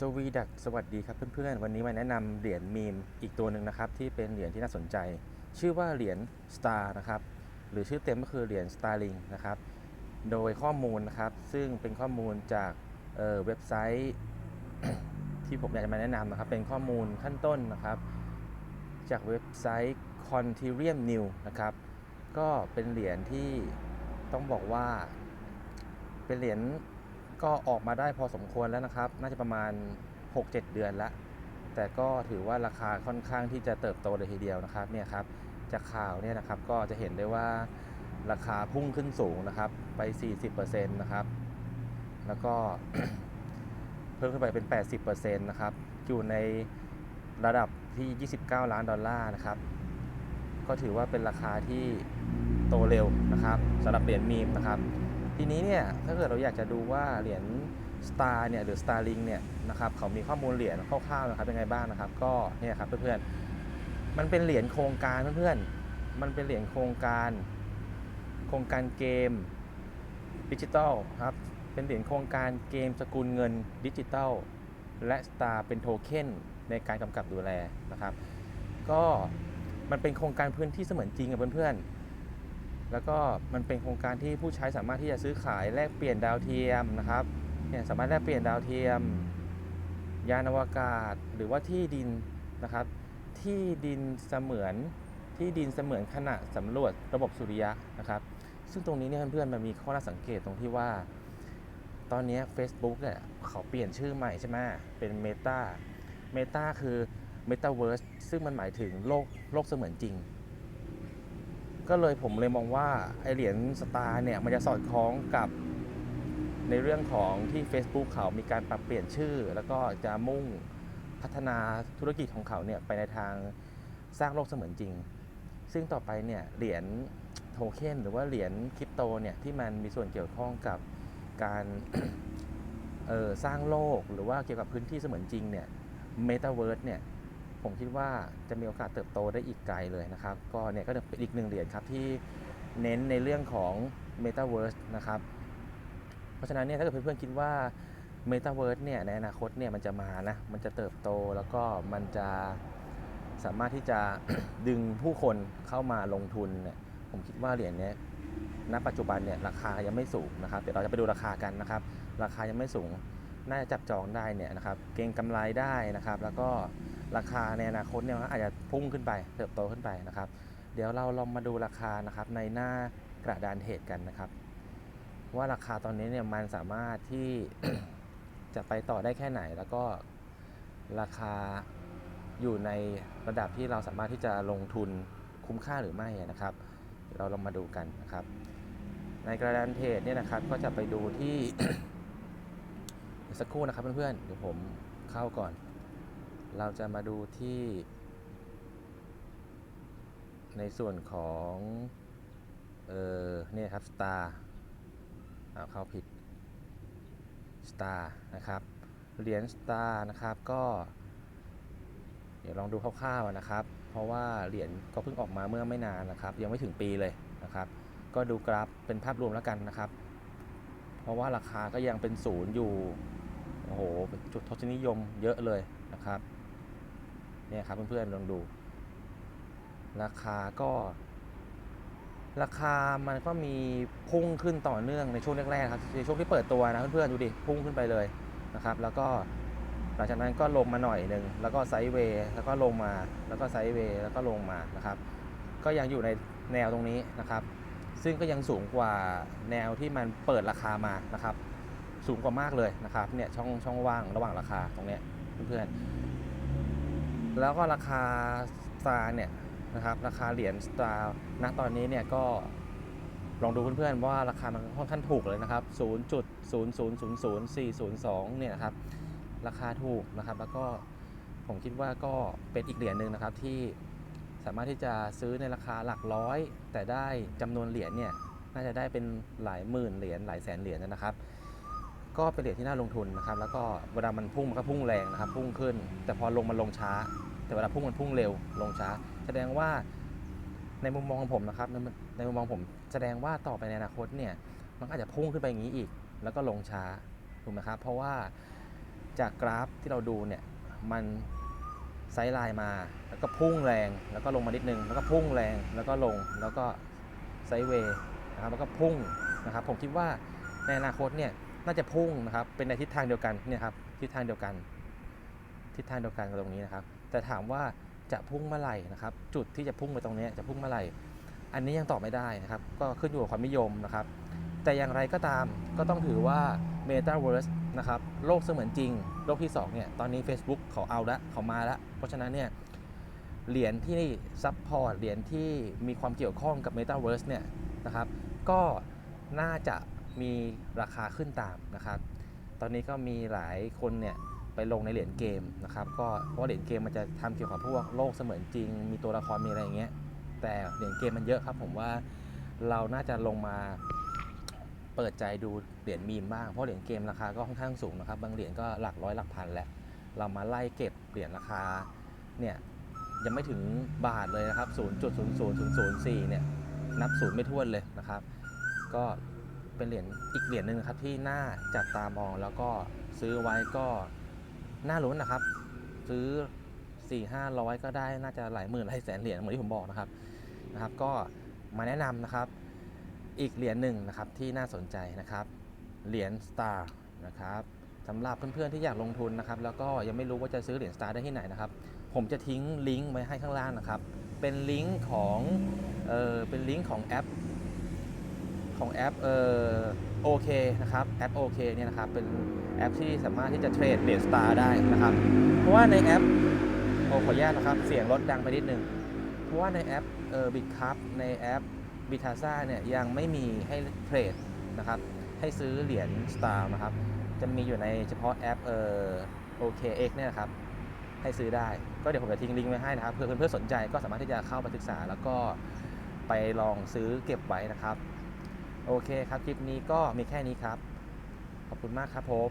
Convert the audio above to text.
สวีดักสวัสดีครับเพื่อนๆ วันนี้มาแนะนำเหรียญมีมอีกตัวหนึ่งนะครับ ที่เป็นเหรียญที่น่าสนใจ ชื่อว่าเหรียญ Star นะครับ หรือชื่อเต็มก็คือเหรียญ Starling นะครับ โดยข้อมูลนะครับ ซึ่งเป็นข้อมูลจากเเว็บไซต์ ที่ผมอยากจะมาแนะนำนะครับ เป็นข้อมูลขั้นต้นนะครับ จากเว็บไซต์ Conterium New นะครับ ก็เป็นเหรียญที่ต้องบอกว่า เป็นเหรียญ ก็ออกมาได้พอสมควรแล้วนะครับ น่าจะประมาณ 6-7 เดือนล้วแต่ก็ถือว่าราคาค่อนข้างที่จะเติบโตเลยทีเดียวนะครับเนี่ยครับจากข่าวเนี่ยนะครับก็จะเห็นได้ว่าราคาพุ่งขึ้นสูงนะครับไป 40%นะครับแล้วก็เพิ่มขึ้นไปเป็น 80%นะครับอยู่ในระดับที่ 29 ล้านดอลลาร์นะครับก็ถือว่าเป็นราคาที่โตเร็วนะครับสำหรับเหรียญมีมนะครับ ทีนี้เนี่ยถ้าเกิดเราอยากจะดูว่าเหรียญ Star เนี่ยหรือ Starlink เนี่ยนะครับเขามีข้อมูลเหรียญคร่าวๆนะครับเป็นไงบ้างนะครับ ก็เนี่ยครับเพื่อนๆมันเป็นเหรียญโครงการเพื่อนๆมันเป็นเหรียญโครงการ โครงการเกมดิจิตอลครับเป็นเหรียญโครงการเกมสกุลเงินดิจิตอลและ Star เป็นโทเค็นในการกำกับดูแลนะครับ ก็มันเป็นโครงการพื้นที่เสมือนจริงกับเพื่อนๆ แล้วก็มันเป็นโครงการที่ผู้ใช้สามารถที่จะซื้อขายแลกเปลี่ยนดาวเทียมนะครับเนี่ยสามารถแลกเปลี่ยนดาวเทียม ยานอวกาศ หรือว่าที่ดินนะครับ ที่ดินเสมือนที่ดินเสมือนขณะสำรวจระบบสุริยะนะครับ ซึ่งตรงนี้เนี่ยเพื่อนๆมันมีข้อน่าสังเกตตรงที่ว่า ตอนนี้ Facebook เนี่ยเขาเปลี่ยนชื่อใหม่ใช่ไหมเป็น Meta Meta คือ Metaverse ซึ่งมันหมายถึงโลกโลกเสมือนจริง ก็เลยผมเลยมองว่าไอเหรียญสตาร์เนี่ยมันจะสอดคล้องกับในเรื่องของที่ Facebook เขามีการปรับเปลี่ยนชื่อ แล้วก็จะมุ่งพัฒนาธุรกิจของเขาเนี่ยไปในทางสร้างโลกเสมือนจริง ซึ่งต่อไปเนี่ยเหรียญโทเค็นหรือว่าเหรียญคริปโตเนี่ยที่มันมีส่วนเกี่ยวข้องกับการออสร้างโลกหรือว่าเกี่ยวกับพื้นที่เสมือนจริงเนี่ยเมตาเวิร์สเนี่ย ผมคิดว่าจะมีโอกาสเติบโตได้อีกไกลเลยนะครับ ก็เนี่ยก็เป็นอีกหนึ่งเหรียญครับที่เน้นในเรื่องของ Metaverse นะครับ เพราะฉะนั้นเนี่ยถ้าเกิดเพื่อนๆคิดว่า Metaverse เนี่ยในอนาคตเนี่ยมันจะมานะ มันจะเติบโตแล้วก็มันจะสามารถที่จะดึงผู้คนเข้ามาลงทุนเนี่ยผมคิดว่าเหรียญเนี้ยณปัจจุบันเนี่ยราคายังไม่สูงนะครับ เดี๋ยวเราจะไปดูราคากันนะครับ ราคายังไม่สูง น่าจะจับจองได้เนี่ยนะครับเก็งกำไรได้นะครับ แล้วก็ราคาในอนาคตเนี่ยอาจจะพุ่งขึ้นไปเติบโตขึ้นไปนะครับ เดี๋ยวเราลองมาดูราคานะครับในหน้ากระดานเทรดกันนะครับ ว่าราคาตอนนี้เนี่ยมันสามารถที่จะไปต่อได้แค่ไหน แล้วก็ราคาอยู่ในระดับที่เราสามารถที่จะลงทุนคุ้มค่าหรือไม่นะครับ เราลองมาดูกันนะครับ ในกระดานเทรดเนี่ยนะครับก็จะไปดูที่ สักครู่นะครับเพื่อนๆเดี๋ยวผมเข้าก่อน เราจะมาดูที่ ในส่วนของเออเนี่ยครับ Star เอาเข้าผิด Star นะครับเหรียญ Star นะครับก็ เดี๋ยวลองดูคร่าวๆนะครับ เพราะว่าเหรียญก็เพิ่งออกมาเมื่อไม่นานนะครับ ยังไม่ถึงปีเลยนะครับ ก็ดูกราฟเป็นภาพรวมแล้วกันนะครับ เพราะว่าราคาก็ยังเป็นศูนย์อยู่ โอ้โหเป็นจุดทศนิยมเยอะเลยนะครับ เนี่ยครับเพื่อนๆลองดู ราคาก็ ราคามันก็มีพุ่งขึ้นต่อเนื่องในช่วงแรกๆครับในช่วงที่เปิดตัวนะเพื่อนๆดูดิ พุ่งขึ้นไปเลยนะครับ แล้วก็หลังจากนั้นก็ลงมาหน่อยหนึ่งแล้วก็ไซด์เวย์แล้วก็ลงมา แล้วก็ไซด์เวย์แล้วก็ลงมานะครับ ก็ยังอยู่ในแนวตรงนี้นะครับ ซึ่งก็ยังสูงกว่าแนวที่มันเปิดราคามานะครับ สูงกว่ามากเลยนะครับเนี่ยช่องช่องว่างระหว่างราคาตรงนี้เพื่อนๆแล้วก็ราคาสตาร์เนี่ยนะครับราคาเหรียญสตาร์ณตอนนี้เนี่ยก็ลองดูเพื่อนๆว่าราคามันค่อนข้างถูกเลยนะครับ 0.0000402 เนี่ยนะครับ ราคาถูกนะครับ แล้วก็ผมคิดว่าก็เป็นอีกเหรียญหนึ่งนะครับที่ สามารถที่จะซื้อในราคาหลักร้อย แต่ได้จำนวนเหรียญเนี่ยน่าจะได้เป็นหลายหมื่นเหรียญหลายแสนเหรียญนะครับ ก็เป็นเหรียญที่น่าลงทุนนะครับ แล้วก็เวลามันพุ่งมันก็พุ่งแรงนะครับ พุ่งขึ้น แต่พอลงมันลงช้า แต่เวลาพุ่งมันพุ่งเร็ว ลงช้า แสดงว่าในมุมมองของผมนะครับในในมุมมองผมแสดงว่าต่อไปในอนาคตเนี่ยมันอาจจะพุ่งขึ้นไปอย่างนี้อีก แล้วก็ลงช้าถูกไหมครับเพราะว่าจากกราฟที่เราดูเนี่ยมัน ไซด์ไลน์มา แล้วก็พุ่งแรง แล้วก็ลงมานิดนึง แล้วก็พุ่งแรง แล้วก็ลง แล้วก็ไซด์เวย์นะครับ แล้วก็พุ่งนะครับ ผมคิดว่าในอนาคตเนี่ยน่าจะพุ่งนะครับ เป็นในทิศทางเดียวกันเนี่ยครับ ทิศทางเดียวกัน ทิศทางเดียวกันกับตรงนี้นะครับ แต่ถามว่าจะพุ่งเมื่อไหร่นะครับ จุดที่จะพุ่งไปตรงนี้จะพุ่งเมื่อไหร่ อันนี้ยังตอบไม่ได้นะครับ ก็ขึ้นอยู่กับความนิยมนะครับ แต่อย่างไรก็ตามก็ต้องถือว่า Metaverse นะครับโลกเสมือนจริง โลกที่2เนี่ยตอนนี้ Facebook เขาเอาละเขามาละเพราะฉะนั้นเนี่ยเหรียญที่ซัพพอร์ตเหรียญที่มีความเกี่ยวข้องกับ Metaverse เนี่ยนะครับก็น่าจะมีราคาขึ้นตามนะครับตอนนี้ก็มีหลายคนเนี่ยไปลงในเหรียญเกมนะครับก็เพราะเหรียญเกมมันจะทำเกี่ยวกับพวกโลกเสมือนจริง มีตัวละครมีอะไรอย่างเงี้ยแต่เหรียญเกมมันเยอะครับผมว่าเราน่าจะลงมา เปิดใจดูเหรียญมีมบ้าง เพราะเหรียญเกมราคาก็ค่อนข้างสูงนะครับ บางเหรียญก็หลักร้อยหลักพันแล้วเรามาไล่เก็บเหรียญราคาเนี่ยยังไม่ถึงบาทเลยนะครับ 0.00004 เนี่ยนับศูนย์ไม่ท้วนเลยนะครับ ก็เป็นเหรียญอีกเหรียญหนึ่งครับที่น่าจับตามองแล้วก็ซื้อไว้ก็น่าลุ้นนะครับ ซื้อ 4 5 0 0 ก็ได้น่าจะหลายหมื่นหลายแสนเหรียญเหมือนที่ผมบอกนะครับนะครับ ก็มาแนะนำนะครับ อีกเหรียญหนึ่งนะครับที่น่าสนใจนะครับเหรียญ Star นะครับสำหรับเพื่อนๆที่อยากลงทุนนะครับแล้วก็ยังไม่รู้ว่าจะซื้อเหรียญ Star ได้ที่ไหนนะครับผมจะทิ้งลิงก์ไว้ให้ข้างล่างนะครับเป็นลิงก์ของเออเป็นลิงก์ของแอปของแอปเออโอเคนะครับแอปโอเคเนี่ยนะครับเป็นแอปที่สามารถที่จะเทรดเหรียญ Star ได้นะครับเพราะว่าในแอปโอขออนุญาตนะครับเสียงลดดังไปนิดนึงเพราะว่าในแอปเออบิตคัพในแอป บิทาซ่าเนี่ยยังไม่มีให้เทรดนะครับ ให้ซื้อเหรียญ Star นะครับ จะมีอยู่ในเฉพาะแอปเออ OKX เนี่ยนะครับ ให้ซื้อได้ ก็เดี๋ยวผมจะทิ้งลิงก์ไว้ให้นะครับ เพื่อเพื่อนๆสนใจก็สามารถที่จะเข้าไปศึกษา แล้วก็ไปลองซื้อเก็บไว้นะครับ โอเคครับ คลิปนี้ก็มีแค่นี้ครับ ขอบคุณมากครับผม